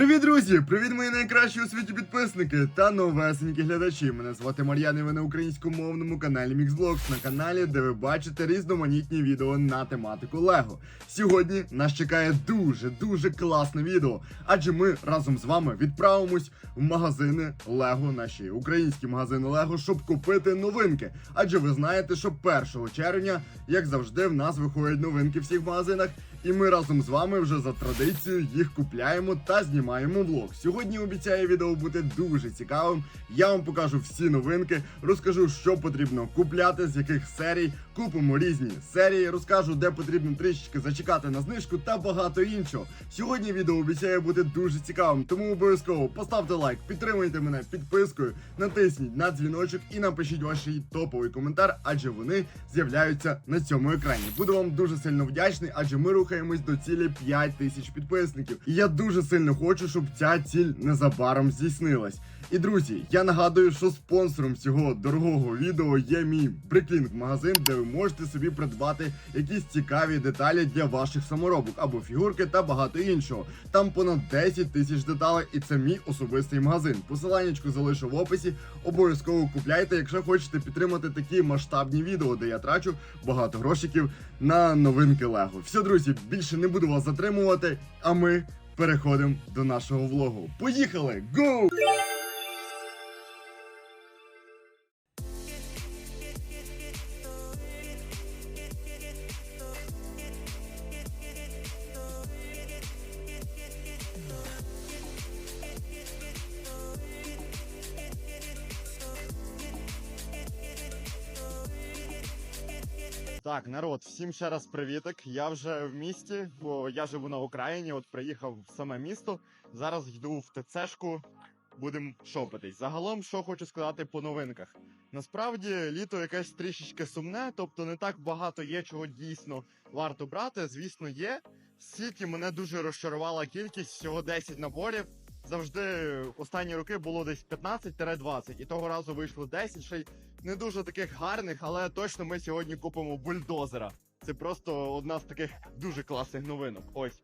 Привіт, друзі! Привіт, мої найкращі у світі підписники та новесенькі глядачі. Мене звати Мар'ян, і ви на українськомовному каналі Mixvlogs, на каналі, де ви бачите різноманітні відео на тематику Лего. Сьогодні нас чекає дуже дуже класне відео, адже ми разом з вами відправимось в магазини Лего, наші українські магазини Лего, щоб купити новинки. Адже ви знаєте, що 1 червня, як завжди, в нас виходять новинки в всіх магазинах. І ми разом з вами вже за традицією їх купляємо та знімаємо влог. Сьогодні обіцяє відео бути дуже цікавим. Я вам покажу всі новинки, розкажу, що потрібно купляти, з яких серій. Купимо різні серії, розкажу, де потрібно трішечки зачекати на знижку та багато іншого. Сьогодні відео обіцяє бути дуже цікавим, тому обов'язково поставте лайк, підтримуйте мене підпискою, натисніть на дзвіночок і напишіть ваш топовий коментар, адже вони з'являються на цьому екрані. Буду вам дуже сильно вдячний, адже ми рухаємось до цілі 5 тисяч підписників. І я дуже сильно хочу, щоб ця ціль незабаром здійснилась. І друзі, я нагадую, що спонсором цього дорогого відео є мій Бриклінг магазин, де ви можете собі придбати якісь цікаві деталі для ваших саморобок або фігурки та багато іншого. Там понад 10 тисяч деталей, і це мій особистий магазин. Посиланнячку залишу в описі. Обов'язково купляйте, якщо хочете підтримати такі масштабні відео, де я трачу багато грошиків на новинки Лего. Все, друзі, більше не буду вас затримувати. А ми переходимо до нашого влогу. Поїхали! Гоу! Так, народ, всім ще раз привітик. Я вже в місті, бо я живу на Україні. От приїхав в саме місто. Зараз йду в ТЦшку, будемо шопитись. Загалом, що хочу сказати по новинках. Насправді літо якесь трішечки сумне, тобто не так багато є, чого дійсно варто брати. Звісно, є. Скільки мене дуже розчарувала кількість, всього 10 наборів. Завжди останні роки було десь 15-20, і того разу вийшло 10, ще й не дуже таких гарних, але точно ми сьогодні купимо бульдозера. Це просто одна з таких дуже класних новинок. Ось.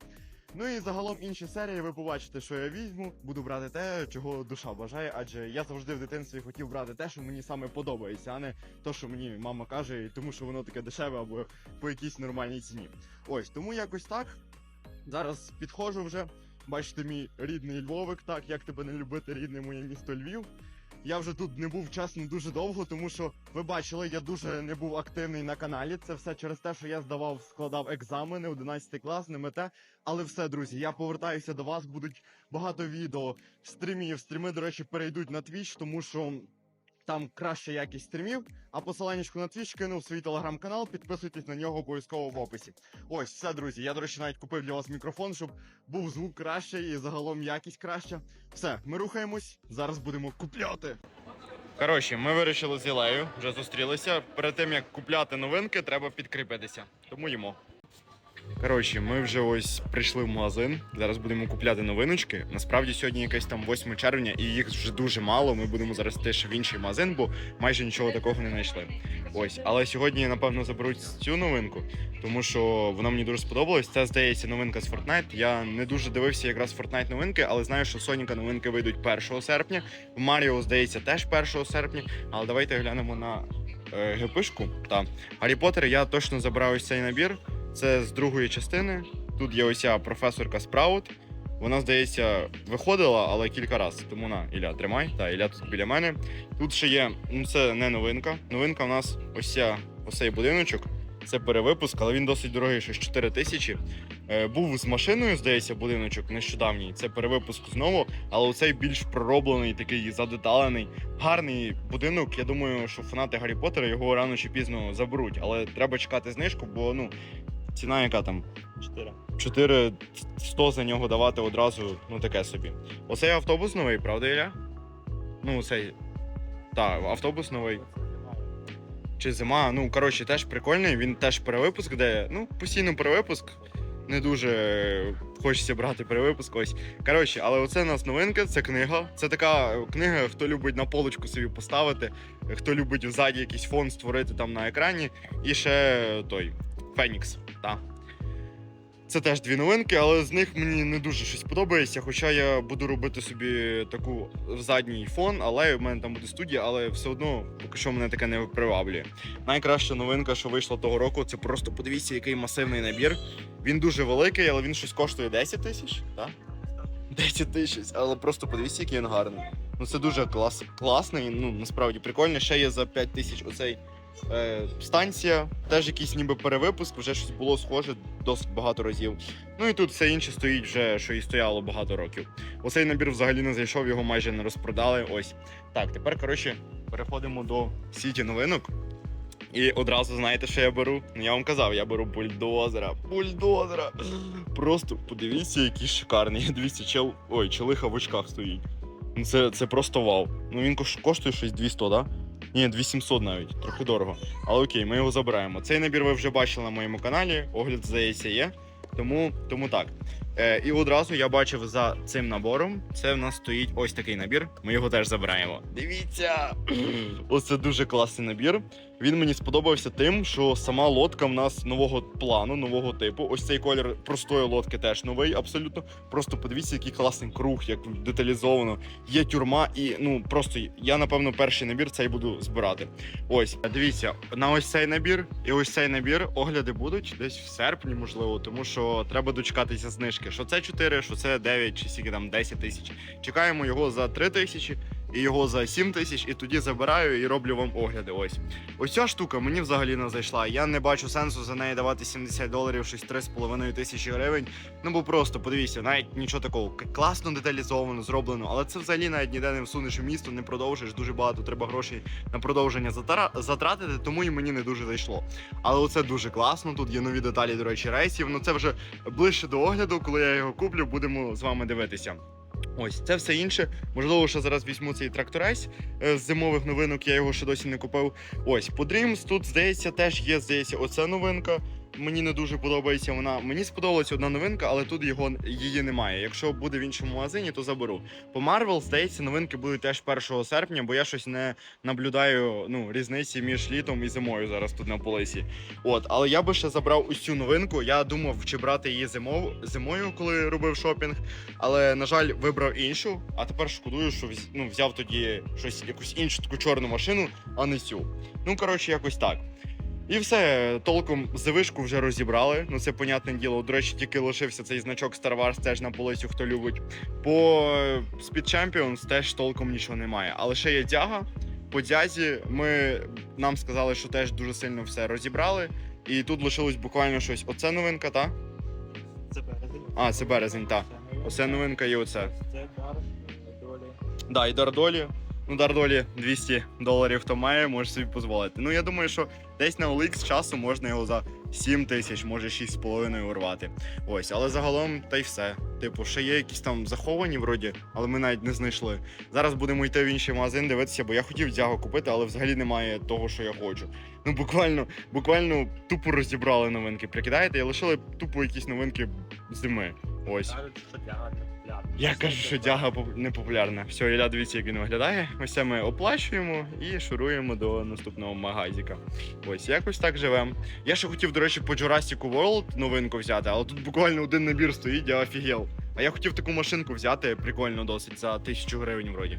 Ну і загалом інші серії ви побачите, що я візьму. Буду брати те, чого душа бажає, адже я завжди в дитинстві хотів брати те, що мені саме подобається, а не то, що мені мама каже, тому що воно таке дешеве або по якійсь нормальній ціні. Ось, тому якось так. Зараз підходжу вже. Бачите, мій рідний Львовик, так, як тебе не любити, рідне моє місто Львів. Я вже тут не був чесно дуже довго, тому що ви бачили, я дуже не був активний на каналі. Це все через те, що я здавав, складав екзамени 11 клас, не мете. Але все, друзі, я повертаюся до вас. Будуть багато відео, стрімів. Стріми, до речі, перейдуть на твіч, тому що там краща якість стрімів. А посиланнячку на Twitch кинув свій телеграм-канал. Підписуйтесь на нього обов'язково в описі. Ось все, друзі. Я, до речі, навіть купив для вас мікрофон, щоб був звук кращий і загалом якість краща. Все, ми рухаємось. Зараз будемо купляти. Коротше, ми вирішили з Ілею, вже зустрілися. Перед тим як купляти новинки, треба підкріпитися. Тому їмо. Коротше, ми вже ось прийшли в магазин. Зараз будемо купляти новиночки. Насправді сьогодні якесь там 8 червня, і їх вже дуже мало. Ми будемо зараз теж в інший магазин, бо майже нічого такого не знайшли. Ось, але сьогодні, напевно, заберуть цю новинку, тому що вона мені дуже сподобалась. Це здається новинка з Fortnite. Я не дуже дивився якраз Fortnite новинки, але знаю, що Соніка новинки вийдуть 1 серпня. В Маріо, здається, теж 1 серпня. Але давайте глянемо на е, гепишку. Та Гаррі Поттер я точно забираю ось цей набір. Це з другої частини. Тут є ось ця професорка Спраут. Вона, здається, виходила, але кілька разів. Тому на, Ілля, тримай. Та, Ілля тут біля мене. Тут ще є, ну це не новинка. Новинка у нас ось ця, будиночок. Це перевипуск, але він досить дорогий, щось 4 тисячі. Е, був з машиною, здається, будиночок нещодавній. Це перевипуск знову, але оцей більш пророблений, такий задеталений, гарний будинок. Я думаю, що фанати Гаррі Поттера його рано чи пізно заберуть, але треба чекати знижку, бо ну ціна, яка там 4. 400 за нього давати одразу, ну таке собі. Оцей автобус новий, правда, Ілля? Ну, цей. Так, автобус новий. Чи зима, ну коротше, теж прикольний. Він теж перевипуск, де ну, постійно перевипуск. Не дуже хочеться брати перевипуск. Ось. Коротше, але оце у нас новинка, це книга. Це така книга, хто любить на полочку собі поставити, хто любить взаді якийсь фон створити там на екрані. І ще той Фенікс. Та. Це теж дві новинки, але з них мені не дуже щось подобається. Хоча я буду робити собі таку в задній фон, але в мене там буде студія, але все одно поки що мене таке не приваблює. Найкраща новинка, що вийшла того року, це просто подивіться, який масивний набір. Він дуже великий, але він щось коштує 10 тисяч, так? 10 тисяч, але просто подивіться, який він гарний. Ну це дуже клас, класний, ну насправді прикольно. Ще є за 5 тисяч оцей е, станція, теж якийсь ніби перевипуск, вже щось було схоже досить багато разів. Ну і тут все інше стоїть вже, що і стояло багато років. Оцей набір взагалі не зайшов, його майже не розпродали. Ось. Так, тепер, коротше, переходимо до сіті новинок. І одразу знаєте, що я беру? Ну я вам казав, я беру бульдозера. Бульдозера. Просто подивіться, який шикарний. Дивіться, чел. Ой, челиха в очках стоїть. Ну це, це просто вау. Ну він коштує щось 200, так? Да? Ні, 800 навіть, трохи дорого. Але окей, ми його забираємо. Цей набір ви вже бачили на моєму каналі, огляд, здається, є. Тому, тому так. Е, і одразу я бачив за цим набором. Це в нас стоїть ось такий набір. Ми його теж забираємо. Дивіться! Оце дуже класний набір. Він мені сподобався тим, що сама лодка в нас нового плану, нового типу. Ось цей колір простої лодки теж новий, абсолютно. Просто подивіться, який класний круг, як деталізовано. Є тюрма, і ну просто я напевно перший набір цей буду збирати. Ось, дивіться, на ось цей набір і ось цей набір огляди будуть десь в серпні, можливо, тому що треба дочекатися знижки. Що це 4, що це 9, чи скільки там 10 тисяч. Чекаємо його за 3 тисячі. І його за 7 тисяч, і тоді забираю і роблю вам огляди. Ось ось ця штука мені взагалі не зайшла. Я не бачу сенсу за неї давати 70 доларів, щось 3,5 тисячі гривень. Ну бо просто подивіться, навіть нічого такого класно деталізовано, зроблено, але це взагалі навіть ніде не всунеш у місто, не продовжиш. Дуже багато треба грошей на продовження затратити, тому і мені не дуже зайшло. Але оце дуже класно. Тут є нові деталі, до речі, рейсів. Ну це вже ближче до огляду. Коли я його куплю, будемо з вами дивитися. Ось це все інше. Можливо, що зараз візьму цей тракторейс е, з зимових новинок. Я його ще досі не купив. Ось по Dreams тут здається теж є. Здається, оця новинка. Мені не дуже подобається вона. Мені сподобалася одна новинка, але тут його її немає. Якщо буде в іншому магазині, то заберу. По Marvel, здається, новинки будуть теж 1 серпня, бо я щось не наблюдаю ну, різниці між літом і зимою зараз тут на полисі. От, але я би ще забрав цю новинку. Я думав, чи брати її зимов... зимою, коли робив шопінг. Але, на жаль, вибрав іншу. А тепер шкодую, що ну, взяв тоді щось, якусь іншу таку чорну машину, а не цю. Ну, коротше, якось так. І все, толком завишку вже розібрали. Ну це понятне діло. До речі, тільки лишився цей значок Star Wars теж на полицю, хто любить. По Speed Champions теж толком нічого немає. Але ще є дяга. По дязі ми нам сказали, що теж дуже сильно все розібрали. І тут лишилось буквально щось. Оце новинка, та? Це березень. А, це березень, так. Оце новинка і оце. Це дар долі. Да, і Дардолі. Ну, Дардолі 200 доларів то має, може собі дозволити. Ну, я думаю, що десь на OLX часу можна його за 7 тисяч, може 6,5 урвати. Ось, але загалом та й все. Типу, ще є якісь там заховані вроді, але ми навіть не знайшли. Зараз будемо йти в інший магазин дивитися, бо я хотів дзягу купити, але взагалі немає того, що я хочу. Ну, буквально, буквально тупо розібрали новинки. Прикидаєте, і лишили тупо якісь новинки зими. Ось. Популярна. Я кажу, що дяга не популярна. Все, Ілля, дивіться, як він виглядає. Ось це ми оплачуємо і шуруємо до наступного магазика. Ось якось так живемо. Я ще хотів, до речі, по Jurassic World новинку взяти, але тут буквально один набір стоїть, я офігел. А я хотів таку машинку взяти, прикольно досить, за тисячу гривень вроді.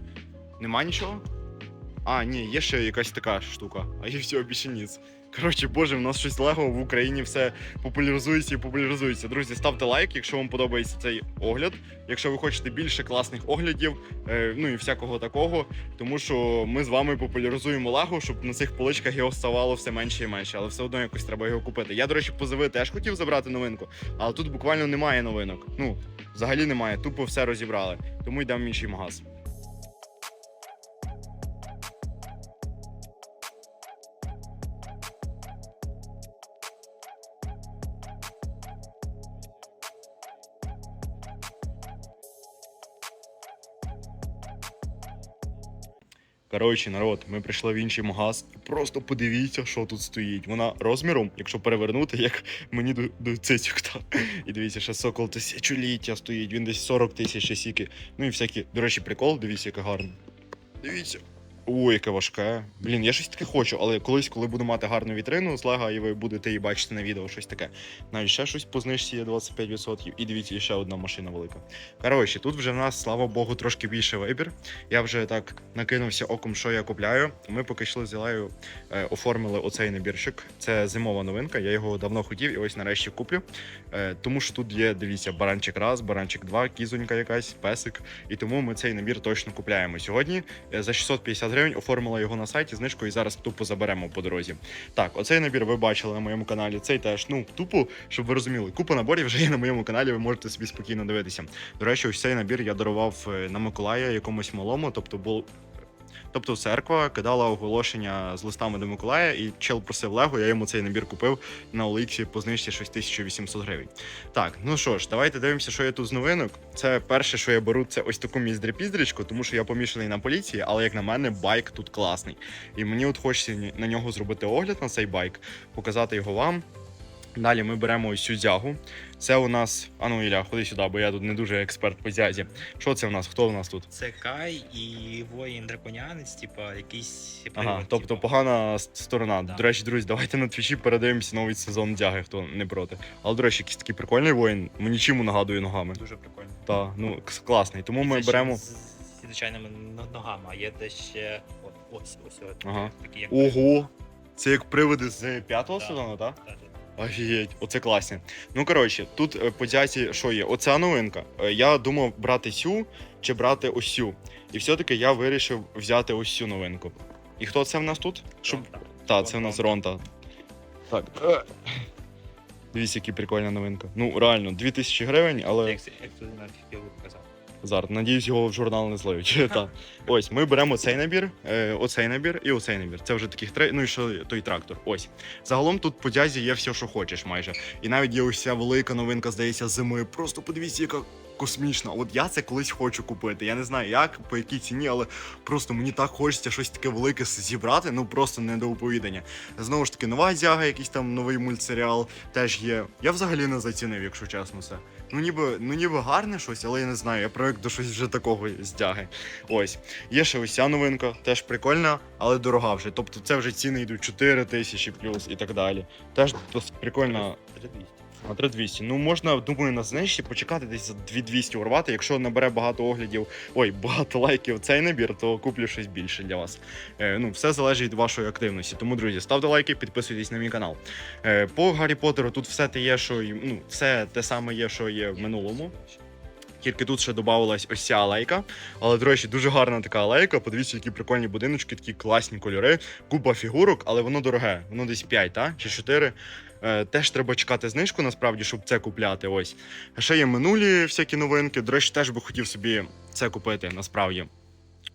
Нема нічого? А, ні, є ще якась така штука, а є все більше ніц. Коротше, боже, в нас щось лего в Україні все популяризується і популяризується. Друзі, ставте лайк, якщо вам подобається цей огляд. Якщо ви хочете більше класних оглядів, е, ну і всякого такого, тому що ми з вами популяризуємо лего, щоб на цих поличках його ставало все менше і менше, але все одно якось треба його купити. Я, до речі, позови теж хотів забрати новинку, але тут буквально немає новинок. Ну, взагалі немає, тупо все розібрали. Тому йдемо в інший магаз. Коротше, народ, ми прийшли в інший магаз. І просто подивіться, що тут стоїть. Вона розміром, якщо перевернути, як мені до, до цицюк. І дивіться, ще сокол тисячоліття стоїть, він десь 40 тисяч сіки. Ну і всякі. До речі, прикол, дивіться, яка гарна. Дивіться. Ой, яке важке. Блін, я щось таке хочу, але колись, коли буду мати гарну вітрину з Лего, і ви будете її бачити на відео, щось таке. Навіть ще щось по знижці є 25%. І дивіться, ще одна машина велика. Коротше, тут вже в нас, слава Богу, трошки більше вибір. Я вже так накинувся оком, що я купляю. Ми поки йшли з Ілею, е, оформили оцей набірчик. Це зимова новинка. Я його давно хотів і ось нарешті куплю. Е, тому що тут є, дивіться, баранчик раз, баранчик два, кізонька якась, песик. І тому ми цей набір точно купляємо. Сьогодні е, за 650 гривень оформила його на сайті знижкою і зараз тупо заберемо по дорозі. Так, оцей набір ви бачили на моєму каналі. Цей теж, ну, тупо, щоб ви розуміли, купа наборів вже є на моєму каналі, ви можете собі спокійно дивитися. До речі, ось цей набір я дарував е, на Миколая якомусь малому, тобто був. Тобто церква кидала оголошення з листами до Миколая, і чел просив Лего, я йому цей набір купив на Оліксі по знижці 6800 гривень. Так, ну що ж, давайте дивимося, що є тут з новинок. Це перше, що я беру, це ось таку міздрі-піздрічку, тому що я помішаний на поліції, але як на мене, байк тут класний. І мені от хочеться на нього зробити огляд на цей байк, показати його вам. Далі ми беремо ось цю зягу. Це у нас. А ну Ілля, ходи сюди, бо я тут не дуже експерт по зязі. Що це у нас? Хто у нас тут? Це Кай і воїн драконянець, типа якийсь Ага, тобто типа. погана сторона. Да. До речі, друзі, давайте на твічі передивимося новий сезон дяги, хто не проти. Але, до речі, якийсь такий прикольний воїн, мені чиму нагадує ногами. дуже прикольно. Та, ну, класний. Тому ми Це беремо. з звичайними ногами, а є де ще от, ось, ось, ось Ага. такі як Ого! Це як привиди з п'ятого Да. сезону, так? Офігеть, оце класні. Ну коротше, тут е, по дзяці що є? Оця новинка. Е, Я думав брати цю чи брати ось цю. І все-таки я вирішив взяти ось цю новинку. І хто це в нас тут? Щоб... Та, це в нас Ронта. Так. Дивіться, яка прикольна новинка. Ну, реально, 2000 гривень, але. Як ексклюзивний артикул показав. Зараз, надіюсь, його в журнал не зловить. Та. Ось, ми беремо цей набір, е, оцей набір і оцей набір. Це вже таких три. Ну і що той трактор. Ось. Загалом тут по дязі є все, що хочеш майже. І навіть є ось ця велика новинка, здається, зими. Просто подивіться, яка космічна. От я це колись хочу купити. Я не знаю як, по якій ціні, але просто мені так хочеться щось таке велике зібрати. Ну просто не до оповідання. Знову ж таки, нова зяга, якийсь там новий мультсеріал теж є. Я взагалі не зацінив, якщо чесно, все. Ну ніби, ну ніби гарне щось, але я не знаю. Я привик до щось вже такого здяги. Ось. Є ще ось ця новинка, теж прикольна, але дорога вже. Тобто це вже ціни йдуть 4 тисячі плюс і так далі. Теж досить прикольна. 3200. А 3200. Ну можна, думаю, на знижці почекати десь за 2200 урвати. Якщо набере багато оглядів, ой, багато лайків цей набір, то куплю щось більше для вас. Е, ну, все залежить від вашої активності. Тому, друзі, ставте лайки, підписуйтесь на мій канал. Е, по Гаррі Поттеру тут все те є, що ну, все те саме є, що є в минулому. Тільки тут ще додавалась ось ця алейка. Але, до речі, дуже гарна така алейка. Подивіться, які прикольні будиночки, такі класні кольори, купа фігурок, але воно дороге. Воно десь 5, та? чи 4. Е, теж треба чекати знижку, насправді, щоб це купляти. Ось. Ще є минулі всякі новинки. До речі, теж би хотів собі це купити, насправді.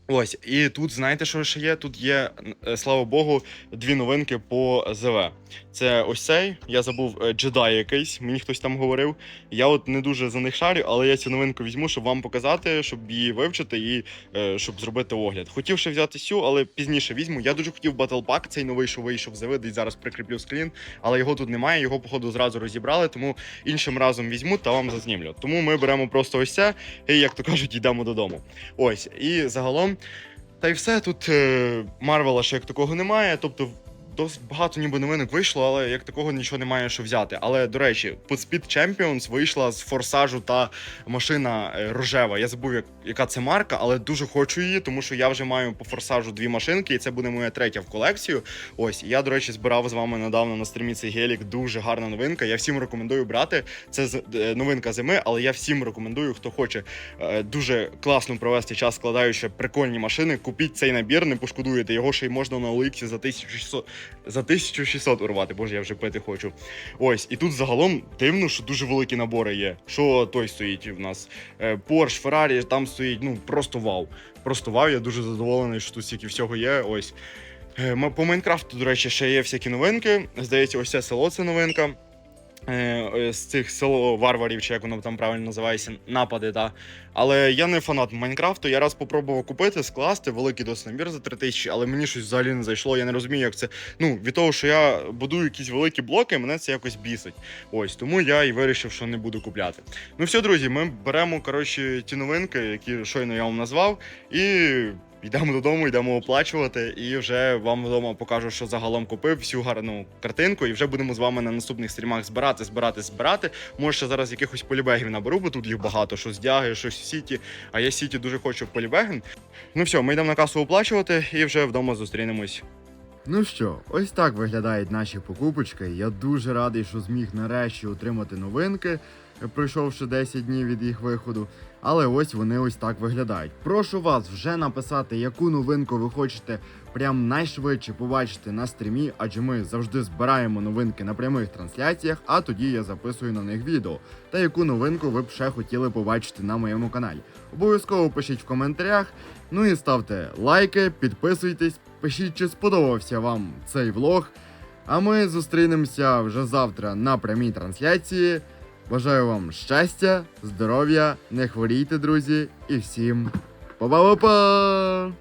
Ось, і тут знаєте, що ще є? Тут є, е, слава Богу, дві новинки по ЗВ. Це ось цей. Я забув е, джедай якийсь, мені хтось там говорив. Я от не дуже за них шарю, але я цю новинку візьму, щоб вам показати, щоб її вивчити і е, щоб зробити огляд. Хотів ще взяти цю, але пізніше візьму. Я дуже хотів Battle цей новий, що вийшов ЗВ, десь зараз прикріплю склін, але його тут немає. Його, походу, зразу розібрали, тому іншим разом візьму та вам зазнімлю. Тому ми беремо просто ось це і, як то кажуть, йдемо додому. Ось, і загалом. Та й все тут е, Марвела ще як такого немає. Тобто досить багато ніби новинок вийшло, але як такого нічого немає, що взяти. Але до речі, Speed Champions вийшла з форсажу та машина е, рожева. Я забув, як, яка це марка, але дуже хочу її, тому що я вже маю по форсажу дві машинки, і це буде моя третя в колекцію. Ось я, до речі, збирав з вами недавно на стрімі гелік. Дуже гарна новинка. Я всім рекомендую брати. Це е, новинка зими, але я всім рекомендую, хто хоче е, дуже класно провести час, складаючи прикольні машини. Купіть цей набір, не пошкодуєте. Його ще й можна на OLX за 1600, за 1600 урвати. Боже, я вже пити хочу. Ось, і тут загалом дивно, що дуже великі набори є. Що той стоїть в нас? Порш, Феррарі, там стоїть, ну просто вау. Просто вау, я дуже задоволений, що тут стільки всього є. Ось. Е, По Майнкрафту, до речі, ще є всякі новинки. Здається, ось це село це новинка. Е, е, З цих село варварів, чи як воно там правильно називається, напади, та Але я не фанат Майнкрафту. Я раз попробував купити, скласти великий досить набір за 3 тисячі, але мені щось взагалі не зайшло. Я не розумію, як це. Ну, від того, що я будую якісь великі блоки, мене це якось бісить. Ось тому я і вирішив, що не буду купляти. Ну все, друзі, ми беремо коротше ті новинки, які щойно я вам назвав, і йдемо додому, йдемо оплачувати. І вже вам вдома покажу, що загалом купив всю гарну картинку. І вже будемо з вами на наступних стрімах збирати, збирати, збирати. Може, ще зараз якихось полібегів наберу, бо тут їх багато, що з дяги, щось в сіті. А я сіті дуже хочу полібеген. Ну все, ми йдемо на касу оплачувати і вже вдома зустрінемось. Ну що, ось так виглядають наші покупочки. Я дуже радий, що зміг нарешті отримати новинки, пройшовши 10 днів від їх виходу. Але ось вони ось так виглядають. Прошу вас вже написати, яку новинку ви хочете прям найшвидше побачити на стрімі, адже ми завжди збираємо новинки на прямих трансляціях, а тоді я записую на них відео. Та яку новинку ви б ще хотіли побачити на моєму каналі. Обов'язково пишіть в коментарях. Ну і ставте лайки, підписуйтесь, пишіть, чи сподобався вам цей влог. А ми зустрінемося вже завтра на прямій трансляції. Бажаю вам щастя, здоров'я, не хворійте, друзі, і всім па-па-па-па!